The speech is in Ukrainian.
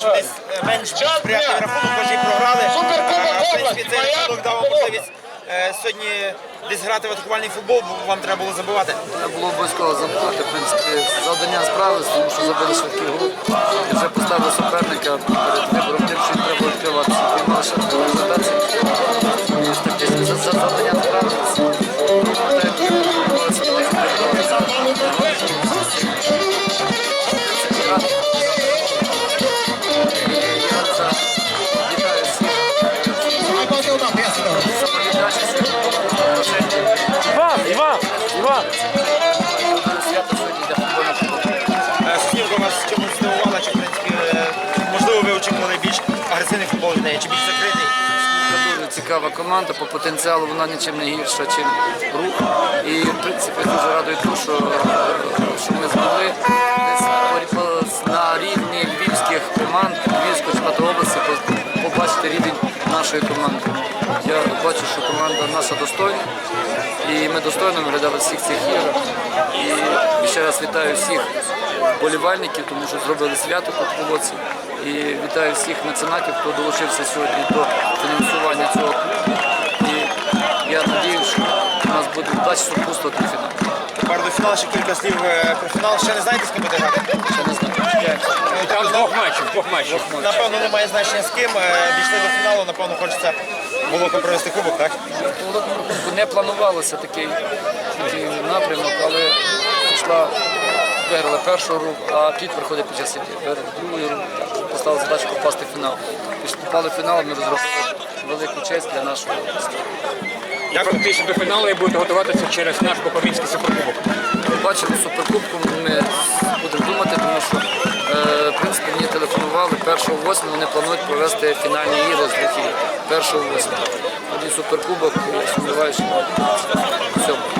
Десь е, менш сприятливий рахунок, хоч і програли. Е, В принципі, цей рахунок дав вам можливість е, сьогодні десь грати в атакувальний футбол, бо вам треба було забивати. Треба було обов'язково забувати. В принципі, завдання справилось, тому що забили швидкий гол. І вже поставили суперника перед вибором тим, що треба відкриватися. Він за за завдання Іван. Свято сьогодні для футбольного вас чи в принципі, е, можливо, ви очікували більш агресивний футбол від неї, чи більш закритий. Дуже цікава команда, по потенціалу вона нічим не гірша, ніж рух. І в принципі дуже радує те, що, що ми змогли десь на рівні львівських команд, Львівської області побачити рівень нашої команди. Я бачу, що команда наша достойна, і ми достойно виглядали всіх цих ігор. І ще раз вітаю всіх болівальників, тому що зробили свято тут в Полоці. І вітаю всіх меценатів, хто долучився сьогодні до фінансування цього клубу. І я сподіваюся, що у нас буде вдача супутствувати фінал. Тепер до фіналу ще кілька слів е, про фінал. Ще не знаєте, з ким буде грати? Ще не знаю. Там двох матчів, двох матчів. Напевно, немає значення з ким. Е, Дійшли до фіналу, напевно, Волоком провести кубок, так? Не планувалося такий, такий напрямок, але пішла, виграли першу гру, а під приходить під час виграли другу гру, поставили задачу попасти в фінал. Після попали в фінал, ми розробили велику честь для нашого області. Як фактично до фіналу і будете готуватися через наш Буковинський суперкубок. Бачимо суперкубку, ми 1-8 вони планують провести фінальні ігри з Лухів 1-8. Тоді суперкубок, я сумніваюся, що все